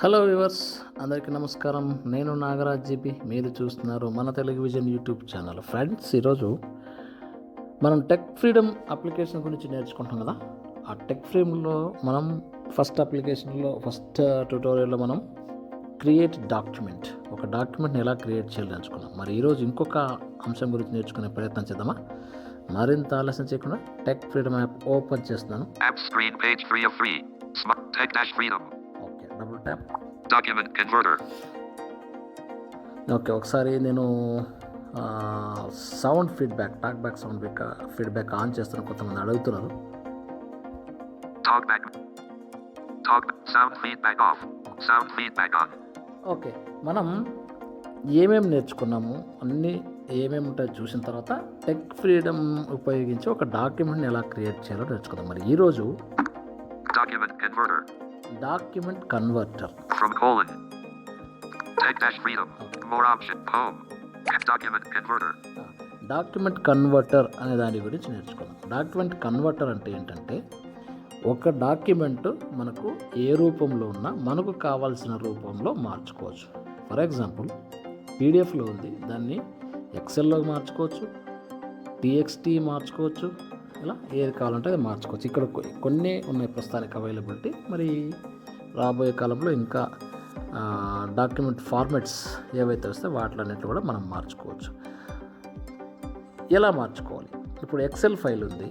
Hello viewers అందరికీ నమస్కారం. నేను నాగరాజ్ జీపీ. మీరు చూస్తున్నారు మన టెలివిజన్ యూట్యూబ్ ఛానల్. ఫ్రెండ్స్ ఈరోజు మనం టెక్ ఫ్రీడమ్ అప్లికేషన్ గురించి నేర్చుకుంటాం కదా. ఆ టెక్ ఫ్రీడమ్లో మనం ఫస్ట్ అప్లికేషన్లో ఫస్ట్ ట్యూటోరియల్లో మనం క్రియేట్ డాక్యుమెంట్. ఒక డాక్యుమెంట్ని ఎలా క్రియేట్ చేయాలి నేర్చుకున్నాం మరి ఈరోజు ఇంకొక అంశం గురించి నేర్చుకునే ప్రయత్నం చేద్దామా? మరింత ఆలస్యం చేయకుండా టెక్ ఫ్రీడమ్ యాప్ ఓపెన్ చేస్తున్నాను. App screen page 3 of 3. Smart Tech freedom Document Converter. Okay ఒకసారి నేను sound feedback talk back sound back feedback on చేస్తాను కొంతమంది అడుగుతున్నారు. ఓకే మనం ఏమేమి నేర్చుకున్నాము అన్నీ ఏమేమి ఉంటాయో చూసిన తర్వాత టెక్ ఫ్రీడమ్ ఉపయోగించి ఒక డాక్యుమెంట్ని ఎలా క్రియేట్ చేయాలో నేర్చుకుందాం మరి ఈరోజు Document Converter. Document converter From colon. Tech Dash Freedom. More option. Home. Document Converter. Document converter అనే దాని గురించి నేర్చుకుందాం డాక్యుమెంట్ కన్వర్టర్ అంటే ఏంటంటే ఒక డాక్యుమెంట్ మనకు ఏ రూపంలో ఉన్నా మనకు కావాల్సిన రూపంలో మార్చుకోవచ్చు ఫర్ ఎగ్జాంపుల్ పీడిఎఫ్లో ఉంది దాన్ని ఎక్సెల్లో మార్చుకోవచ్చు టీఎక్స్టీ మార్చుకోవచ్చు ఇలా ఏది కావాలంటే అది మార్చుకోవచ్చు. ఇక్కడ కొన్ని ఉన్నాయి ప్రస్తుతానికి అవైలబిలిటీ మరి రాబోయే కాలంలో ఇంకా డాక్యుమెంట్ ఫార్మాట్స్ ఏవైతే వస్తే వాటిలన్నింటిలో కూడా మనం మార్చుకోవచ్చు. ఎలా మార్చుకోవాలి? ఇప్పుడు ఎక్సెల్ ఫైల్ ఉంది.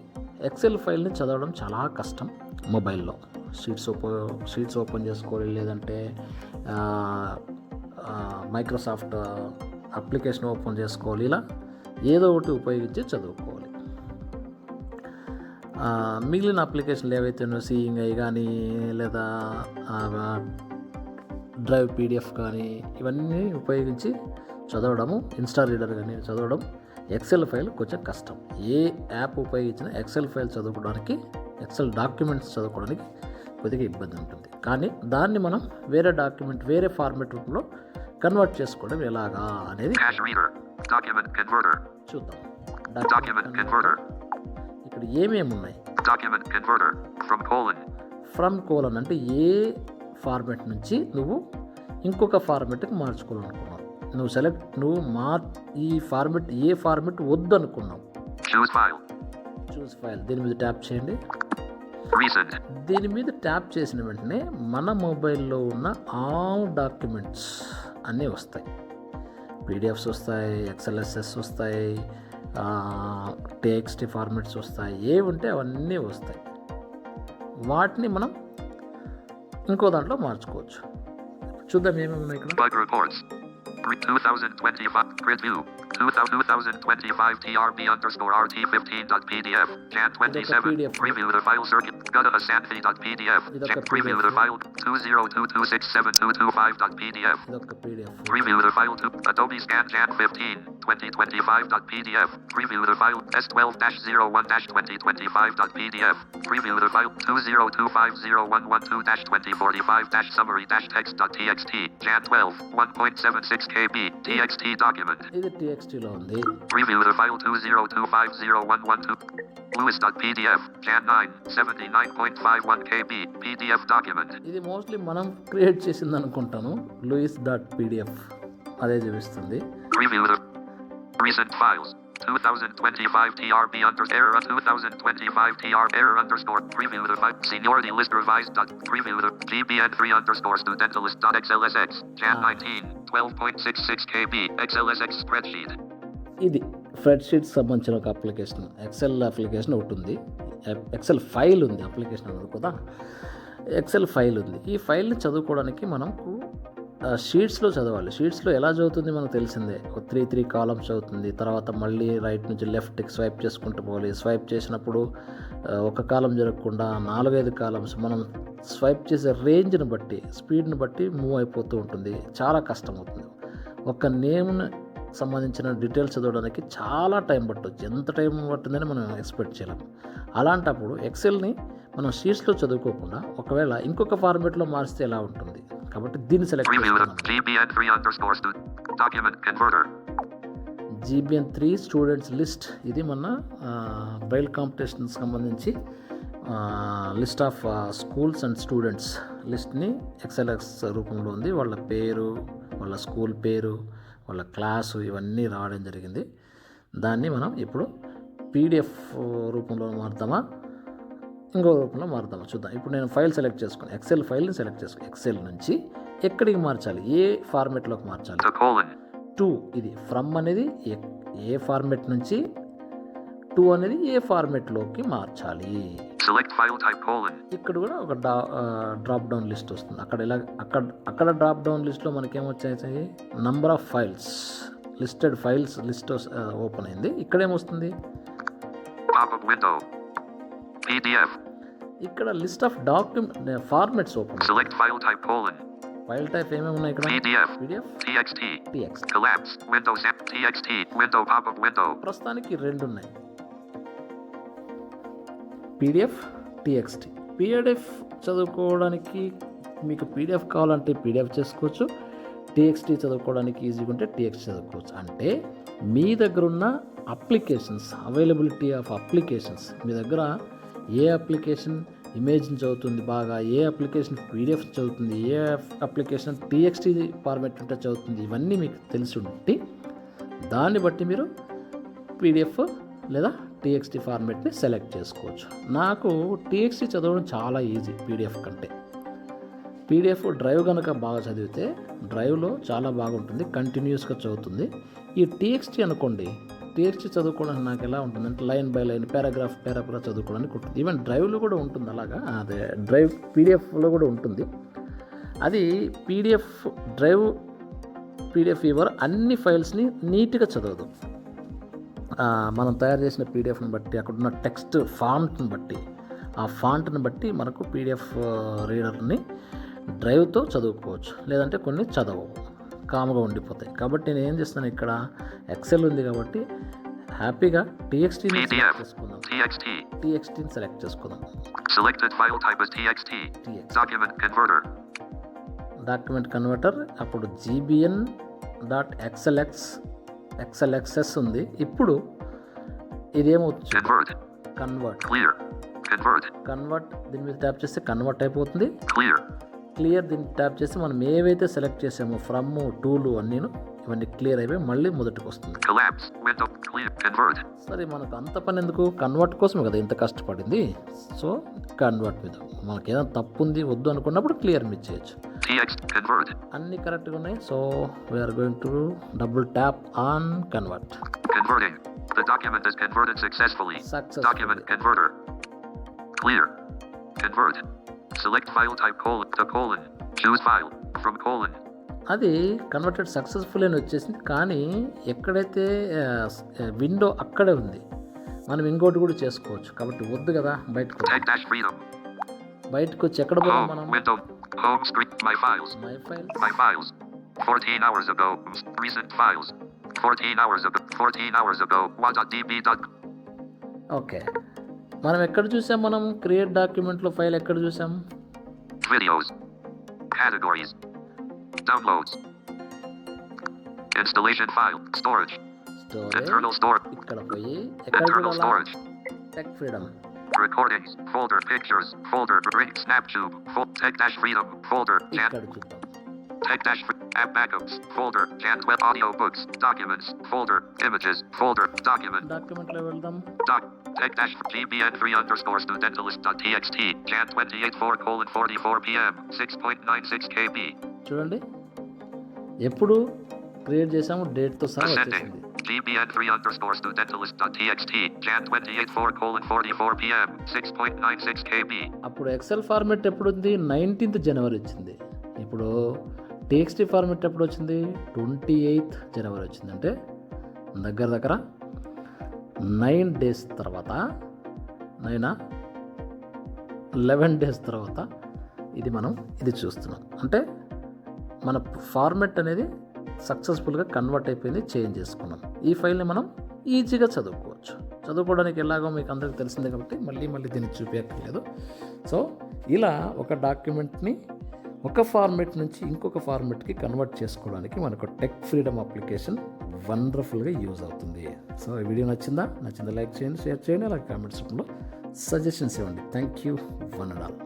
ఎక్సెల్ ఫైల్ని చదవడం చాలా కష్టం మొబైల్లో. షీట్స్ ఓపెన్ షీట్స్ ఓపెన్ చేసుకోవాలి లేదంటే మైక్రోసాఫ్ట్ అప్లికేషన్ ఓపెన్ చేసుకోవాలి ఇలా ఏదో ఒకటి ఉపయోగించి చదువుకోవాలి. మిగిలిన అప్లికేషన్లు ఏవైతే ఉన్నాయో సీయింగ్ అయి కానీ లేదా డ్రైవ్ పీడిఎఫ్ కానీ ఇవన్నీ ఉపయోగించి చదవడము ఇన్స్టా రీడర్ కానీ చదవడం ఎక్సెల్ ఫైల్ కొంచెం కష్టం ఏ యాప్ ఉపయోగించినా ఎక్సెల్ ఫైల్ చదువుకోవడానికి ఎక్సెల్ డాక్యుమెంట్స్ చదువుకోవడానికి కొద్దిగా ఇబ్బంది ఉంటుంది కానీ దాన్ని మనం వేరే డాక్యుమెంట్ వేరే ఫార్మెట్ రూపంలో కన్వర్ట్ చేసుకోవడం ఎలాగా అనేది. చూద్దాం Document Converter. ఇక్కడ ఏమేమి ఉన్నాయి. ఫ్రమ్ కోలన్ అంటే ఏ ఫార్మెట్ నుంచి నువ్వు ఇంకొక ఫార్మెట్కి మార్చుకోవాలనుకున్నావు నువ్వు సెలెక్ట్ నువ్వు మా ఈ ఫార్మెట్ ఏ ఫార్మెట్ వద్దనుకున్నావు file. చూస్ ఫైల్ దీని మీద ట్యాప్ చేయండి. దీని మీద ట్యాప్ చేసిన వెంటనే మన మొబైల్లో ఉన్న ఆల్ డాక్యుమెంట్స్ అన్నీ వస్తాయి పీడిఎఫ్స్ వస్తాయి ఎక్స్ఎల్ఎస్ఎస్ వస్తాయి టెక్స్ట్ ఫార్మెట్స్ వస్తాయి ఏవి ఉంటే అవన్నీ వస్తాయి. వాటిని మనం ఇంకో దాంట్లో మార్చుకోవచ్చు. చూద్దాం ఏమేమి ఇక్కడ. Bug 2025 TRB underscore RT15.pdf. Jan 27. Preview the file circuit. Gutta sanfi.pdf. Check preview the file 202267225.pdf. Preview the file to Adobe Scan Jan 15. 2025.pdf. Preview the file S12-01-2025.pdf. Preview the file 20250112-2045-summary-text.txt Jan 12. 1.76 KB. TXT document. ఇది టీఎక్స్టీలో ఉంది Preview the file 202501112. Lewis.pdf. Jan 9, 79.51 KB. PDF document. ఇది mostly మనం create చేసింది అనుకుంటాను Louis dot PDF అదే చూపిస్తుంది Preview the recent files. 2025 TRB under error 2025 TR error underscore preview the file seniority list revised dot preview the GBN3 underscore studentalist dot XLSX Jan Ah. 19 12.66 KB XLSX spreadsheet. ఇది spreadsheet సంబంధించిన ఒక application XL application ఒకటి ఉంది. Excel file ఉంది application అన్నది కదా XL file ఉంది. ఈ ఫైల్ని చదువుకోవడానికి మనకు షీట్స్లో చదవాలి. షీట్స్లో ఎలా చదువుతుంది మనకు తెలిసిందే. ఒక త్రీ త్రీ కాలమ్స్ అవుతుంది తర్వాత మళ్ళీ రైట్ నుంచి లెఫ్ట్కి స్వైప్ చేసుకుంటూ పోవాలి. స్వైప్ చేసినప్పుడు ఒక కాలం జరగకుండా నాలుగైదు కాలమ్స్ మనం స్వైప్ చేసే రేంజ్ని బట్టి స్పీడ్ని బట్టి మూవ్ అయిపోతూ ఉంటుంది. చాలా కష్టం అవుతుంది ఒక నేమ్ని సంబంధించిన డీటెయిల్స్ చదవడానికి చాలా టైం పట్టవచ్చు ఎంత టైం పట్టిందని మనం ఎక్స్పెక్ట్ చేయలేం. అలాంటప్పుడు ఎక్సెల్ని మనం షీట్స్లో చదువుకోకుండా ఒకవేళ ఇంకొక ఫార్మేట్లో మారిస్తే ఎలా ఉంటుంది? కాబట్టి దీన్ని సెలెక్ట్ preview the చేసుకున్నాను GBN3 underscore stu document converter. GBN three students list ఇది మన బ్రైల్ కాంపిటీషన్ సంబంధించి list of schools and students లిస్ట్ని XLSX రూపంలో ఉంది. వాళ్ళ పేరు వాళ్ళ స్కూల్ పేరు వాళ్ళ క్లాసు ఇవన్నీ రావడం జరిగింది. దాన్ని మనం ఇప్పుడు పీడిఎఫ్ రూపంలో మారుతామా ఇంకో రూపంలో మారుతామా చూద్దాం. ఇప్పుడు నేను ఫైల్ సెలెక్ట్ చేసుకుని ఎక్సెల్ ఫైల్ని సెలెక్ట్ చేసుకుని ఎక్సెల్ నుంచి ఎక్కడికి మార్చాలి? ఏ ఫార్మెట్లోకి మార్చాలి. టూ ఇది ఫ్రమ్ అనేది ఏ- ఫార్మెట్ నుంచి? టూ అనేది ఏ ఫార్మెట్లోకి మార్చాలి. ఇక్కడ కూడా ఒక డా డ్రాప్ డౌన్ లిస్ట్ వస్తుంది. అక్కడ ఇలా అక్కడ అక్కడ డ్రాప్ డౌన్ లిస్ట్లో మనకేమొచ్చాయి number of files listed files list open అయింది. ఇక్కడ ఏమొస్తుంది Pop up window. PDF. ఇక్కడ list of document formats open Select file type colon. File type ఏమేమి ఉన్నాయి ఇక్కడ PDF. PDF TXT. TX Collapse. Windows app. TXT. Window pop up window. ప్రస్తుతానికి రెండు ఉన్నాయి పీడిఎఫ్ టీఎక్స్టీ పీడిఎఫ్ చదువుకోవడానికి మీకు పీడిఎఫ్ కావాలంటే పీడిఎఫ్ చేసుకోవచ్చు టీఎక్స్టీ చదువుకోవడానికి ఈజీగా ఉంటే టీఎక్స్టీ చదువుకోవచ్చు అంటే మీ దగ్గర ఉన్న అప్లికేషన్స్ అవైలబిలిటీ ఆఫ్ అప్లికేషన్స్ మీ దగ్గర ఏ అప్లికేషన్ ఇమేజ్ని చదువుతుంది బాగా ఏ అప్లికేషన్ పీడిఎఫ్ చదువుతుంది ఏ అప్లికేషన్ టీఎక్స్టీ ఫార్మెట్ ఉంటే చదువుతుంది ఇవన్నీ మీకు తెలిసి ఉంటే దాన్ని బట్టి మీరు పీడిఎఫ్ లేదా టీఎక్స్టీ ఫార్మెట్ని సెలెక్ట్ చేసుకోవచ్చు. నాకు టీఎక్స్టీ చదవడం చాలా ఈజీ పీడిఎఫ్ కంటే. పీడిఎఫ్ డ్రైవ్ కనుక బాగా చదివితే డ్రైవ్లో చాలా బాగుంటుంది కంటిన్యూస్గా చదువుతుంది. ఈ టీఎక్స్టీ అనుకోండి టీఎక్స్టీ చదువుకోవడానికి నాకు ఎలా ఉంటుంది? అంటే line by line paragraph paragraph చదువుకోవడానికి ఉంటుంది. ఈవెన్ డ్రైవ్లో కూడా ఉంటుంది అలాగా. అదే డ్రైవ్ పీడిఎఫ్లో కూడా ఉంటుంది. అది పీడిఎఫ్ డ్రైవ్ పీడిఎఫ్ ఇవర్ అన్ని ఫైల్స్ని నీట్గా చదవదు. మనం తయారు చేసిన పీడిఎఫ్ని బట్టి అక్కడ ఉన్న టెక్స్ట్ ఫాంట్ని బట్టి ఆ ఫాంట్ని బట్టి మనకు పీడిఎఫ్ రీడర్ని డ్రైవ్తో చదువుకోవచ్చు. లేదంటే కొన్ని చదవవు. కామ్గా ఉండిపోతాయి కాబట్టి నేను ఏం చేస్తాను ఇక్కడ ఎక్సెల్ ఉంది కాబట్టి హ్యాపీగా టీఎక్స్టీని. సెలెక్ట్ చేసుకుందాం. టీఎక్స్టీని సెలెక్ట్ చేసుకుందాం. డాక్యుమెంట్ కన్వర్టర్ అప్పుడు జీబిఎన్ డాట్ ఎక్స్ఎల్ఎక్స్ ఎక్స్ఎల్ఎక్స్ఎస్ ఉంది ఇప్పుడు ఇదేమవుతుంది. కన్వర్ట్. కన్వర్ట్ దీని మీద ట్యాప్ చేస్తే కన్వర్ట్ అయిపోతుంది. క్లియర్ దీన్ని ట్యాప్ చేసి మనం ఏవైతే సెలెక్ట్ చేసామో ఫ్రమ్ టూలు అన్నీను ఇవన్నీ క్లియర్ అయిపోయి మళ్ళీ మొదటికి వస్తుంది. సరే మనకు అంత పని ఎందుకు కన్వర్ట్ కోసమే కదా ఇంత కష్టపడింది సో కన్వర్ట్ మీద మనకి ఏదైనా తప్పు ఉంది వద్దు అనుకున్నప్పుడు క్లియర్ మీద చేయొచ్చు. అన్నీ కరెక్ట్గా ఉన్నాయి so we're going to double tap on convert Converting. The document is converted successfully. Success Document converter. Clear. Convert. Select file type colon to colon. Choose file from colon. అది కన్వర్టెడ్ సక్సెస్ఫుల్ అని వచ్చేసింది కానీ ఎక్కడైతే window అక్కడే ఉంది మనం ఇంకోటి కూడా చేసుకోవచ్చు కాబట్టి వద్దు కదా బయటకు. బయటకు వచ్చి ఎక్కడ పోదాం మనం. My file My files. 14 hours ago. Recent files. 14 hours ago. 14 hours ago. What.db. Okay మనం ఎక్కడ చూసాం మనం క్రియేట్ డాక్యుమెంట్లో ఫైల్ ఎక్కడ చూసాం Videos. Categories. Downloads. Installation file. Storage. Storage Internal storage. ఇక్కడ పోయి ఎక్కడ Internal చూడాలా storage. Tech freedom Recordings. Folder. Pictures. Folder. Ring. Snaptube. Fol- Tech dash freedom. Folder. Jan. ఇక్కడ చూద్దాం Tech dash. fr- App backups. Folder. Jan web audio books. Documents. Folder. Images. Folder. Document. డాక్యుమెంట్లో వెళ్దాం Doc. Tech dash GBN3 underscore studentalist.txt. Jan 28 4 colon 44 p.m. 6.96 KB. చూడండి ఎప్పుడు create చేసాము డేట్తో సహా. వచ్చేసింది GBN3 underscore studentalist.txt. Jan 28 4 colon 44 p.m. 6.96 KB. అప్పుడు Excel format ఎప్పుడు ఉంది nineteenth జనవరి వచ్చింది ఇప్పుడు టీఎక్స్టీ ఫార్మెట్ ఎప్పుడు వచ్చింది ట్వంటీ ఎయిత్ జనవరి వచ్చింది అంటే దగ్గర దగ్గర నైన్ డేస్ తర్వాత నైనా లెవెన్ డేస్ తర్వాత ఇది మనం ఇది చూస్తున్నాం. అంటే మన ఫార్మెట్ అనేది సక్సెస్ఫుల్గా కన్వర్ట్ అయిపోయింది చేంజ్ చేసుకున్నాం. ఈ ఫైల్ని మనం ఈజీగా చదువుకోవచ్చు. చదువుకోవడానికి ఎలాగో మీకు అందరికీ తెలిసిందే కాబట్టి మళ్ళీ మళ్ళీ దీన్ని చూపించక్కర్లేదు సో ఇలా ఒక డాక్యుమెంట్ని ఒక ఫార్మెట్ నుంచి ఇంకొక ఫార్మెట్కి కన్వర్ట్ చేసుకోవడానికి మనకు టెక్ ఫ్రీడమ్ అప్లికేషన్ వండర్ఫుల్గా యూజ్ అవుతుంది. సో ఈ వీడియో నచ్చిందా? నచ్చిందా లైక్ చేయండి షేర్ చేయండి అలాగే కామెంట్స్ రూపంలో సజెషన్స్ ఇవ్వండి. Thank you one and all.